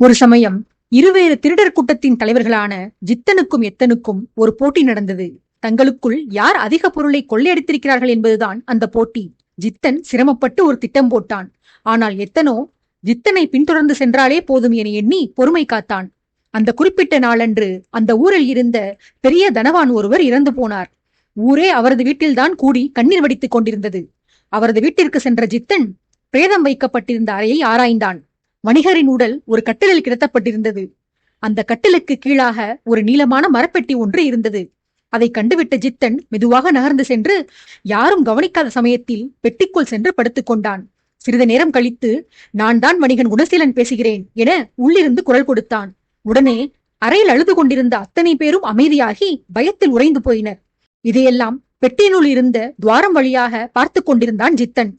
ஒரு சமயம் இருவேறு திருடர் கூட்டத்தின் தலைவர்களான ஜித்தனுக்கும் எத்தனுக்கும் ஒரு போட்டி நடந்தது. தங்களுக்குள் யார் அதிக பொருளை கொள்ளையடித்திருக்கிறார்கள் என்பதுதான் அந்த போட்டி. ஜித்தன் சிரமப்பட்டு ஒரு திட்டம் போட்டான். ஆனால் எத்தனோ ஜித்தனை பின்தொடர்ந்து சென்றாலே போதும் என எண்ணி பொறுமை காத்தான். அந்த குறிப்பிட்ட நாளன்று அந்த ஊரில் இருந்த பெரிய தனவான் ஒருவர் இறந்து போனார். ஊரே அவரது வீட்டில்தான் கூடி கண்ணீர் வடித்துக் கொண்டிருந்தது. அவரது வீட்டிற்கு சென்ற ஜித்தன் பிரேதம் வைக்கப்பட்டிருந்த அறையை ஆராய்ந்தான். வணிகரின் உடல் ஒரு கட்டிலில் கிடத்தப்பட்டிருந்தது. அந்த கட்டிலுக்கு கீழாக ஒரு நீளமான மரப்பெட்டி ஒன்று இருந்தது. அதை கண்டுவிட்ட ஜித்தன் மெதுவாக நகர்ந்து சென்று யாரும் கவனிக்காத சமயத்தில் பெட்டிக்குள் சென்று படுத்துக் கொண்டான். சிறிது நேரம் கழித்து நான் தான் வணிகன் குணசீலன் பேசுகிறேன் என உள்ளிருந்து குரல் கொடுத்தான். உடனே அறையில் அழுது கொண்டிருந்த அத்தனை பேரும் அமைதியாகி பயத்தில் உறைந்து போயினர். இதையெல்லாம் பெட்டியினுள் இருந்த துவாரம் வழியாக பார்த்து கொண்டிருந்தான் ஜித்தன்.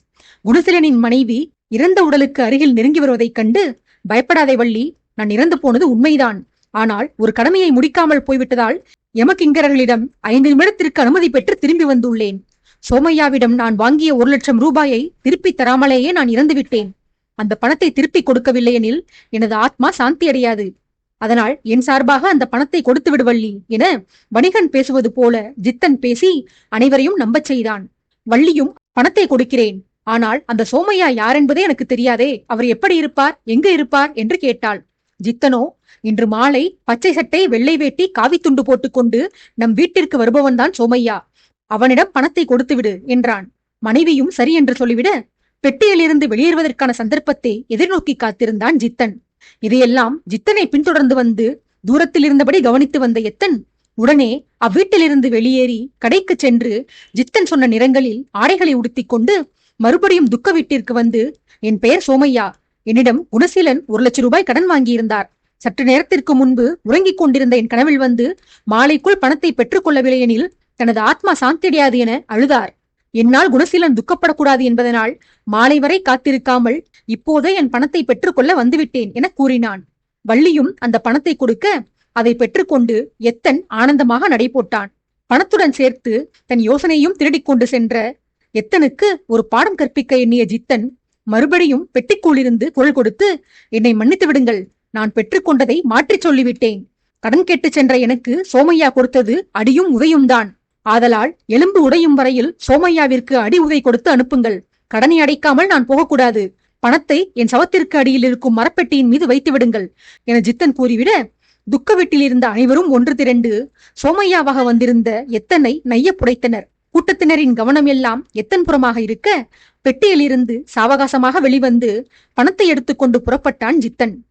குணசீலனின் மனைவி இறந்த உடலுக்கு அருகில் நெருங்கி வருவதைக் கண்டு பயப்படாதே வள்ளி நான் இறந்து போனது உண்மைதான். ஆனால் ஒரு கடமையை முடிக்காமல் போய்விட்டதால் எமக்கிங்கரர்களிடம் ஐந்து நிமிடத்திற்கு அனுமதி பெற்று திரும்பி வந்துள்ளேன். சோமையாவிடம் நான் வாங்கிய ஒரு லட்சம் ரூபாயை திருப்பி தராமலேயே நான் இறந்துவிட்டேன் அந்த பணத்தை திருப்பி கொடுக்கவில்லை எனில் எனது ஆத்மா சாந்தி அடையாது. அதனால் என் சார்பாக அந்த பணத்தை கொடுத்து விடுவள்ளி என வணிகன் பேசுவது போல ஜித்தன் பேசி அனைவரையும் நம்பச் செய்தான். வள்ளியும் பணத்தை கொடுக்கிறேன். ஆனால் அந்த சோமையா யார் என்பதே எனக்கு தெரியாதே. அவர் எப்படி இருப்பார்? எங்கு இருப்பார்? என்று கேட்டாள். ஜித்தனோ இன்று மாலை பச்சை சட்டை வெள்ளை வேட்டி காவித்துண்டு போட்டுக்கொண்டு நம் வீட்டிற்கு வருபவன்தான் சோமையா. அவனிடம் பணத்தை கொடுத்து விடு என்றான். மனைவியும் சரி என்று சொல்லிவிட பெட்டியிலிருந்து வெளியேறுவதற்கான சந்தர்ப்பத்தை எதிர்நோக்கி காத்திருந்தான் ஜித்தன். இதையெல்லாம் ஜித்தனை பின்தொடர்ந்து வந்து தூரத்தில் இருந்தபடி கவனித்து வந்த எத்தன் உடனே அவ்வீட்டிலிருந்து வெளியேறி கடைக்கு சென்று ஜித்தன் சொன்ன நிறங்களில் ஆடைகளை உடுத்திக் கொண்டு மறுபடியும் துக்க வீட்டிற்கு வந்து என் பெயர் சோமையா. என்னிடம் குணசீலன் ஒரு லட்சம் ரூபாய் கடன் வாங்கியிருந்தார். சற்று நேரத்திற்கு முன்பு உறங்கிக் கொண்டிருந்த என் கனவில் வந்து மாலைக்குள் பணத்தை பெற்றுக்கொள்ளவில்லை எனில் தனது ஆத்மா சாந்தியடையாது என அழுதார். என்னால் குணசீலன் துக்கப்படக்கூடாது என்பதனால் மாலை வரை காத்திருக்காமல் இப்போதே என் பணத்தை பெற்றுக்கொள்ள வந்துவிட்டேன் என கூறினான். வள்ளியும் அந்த பணத்தை கொடுக்க அதை பெற்றுக்கொண்டு எத்தன் ஆனந்தமாக நடைபோட்டான். பணத்துடன் சேர்த்து தன் யோசனையும் திருடிக்கொண்டு சென்ற எத்தனுக்கு ஒரு பாடம் கற்பிக்க எண்ணிய ஜித்தன் மறுபடியும் பெட்டிக்குள்ளிருந்து குரல் கொடுத்து என்னை மன்னித்து விடுங்கள் நான் பெற்றுக்கொண்டதை மாற்றிச் சொல்லிவிட்டேன். கடன் கேட்டு சென்ற எனக்கு சோமையா கொடுத்தது அடியும் உதையும் தான் ஆதலால் எலும்பு உடையும் வரையில் சோமையாவிற்கு அடி உதை கொடுத்து அனுப்புங்கள். கடனை அடைக்காமல் நான் போகக்கூடாது. பணத்தை என் சவத்திற்கு அடியில் இருக்கும் மரப்பெட்டியின் மீது வைத்து விடுங்கள் என ஜித்தன் கூறிவிட துக்க வீட்டில் இருந்த அனைவரும் ஒன்று திரண்டு சோமையாவாக வந்திருந்த எத்தனை நைய புடைத்தனர். கூட்டத்தினரின் கவனம் எல்லாம் எத்தன் புறமாக இருக்க? பெட்டியிலிருந்து சாவகாசமாக வெளிவந்து பணத்தை எடுத்துக்கொண்டு புறப்பட்டான் ஜித்தன்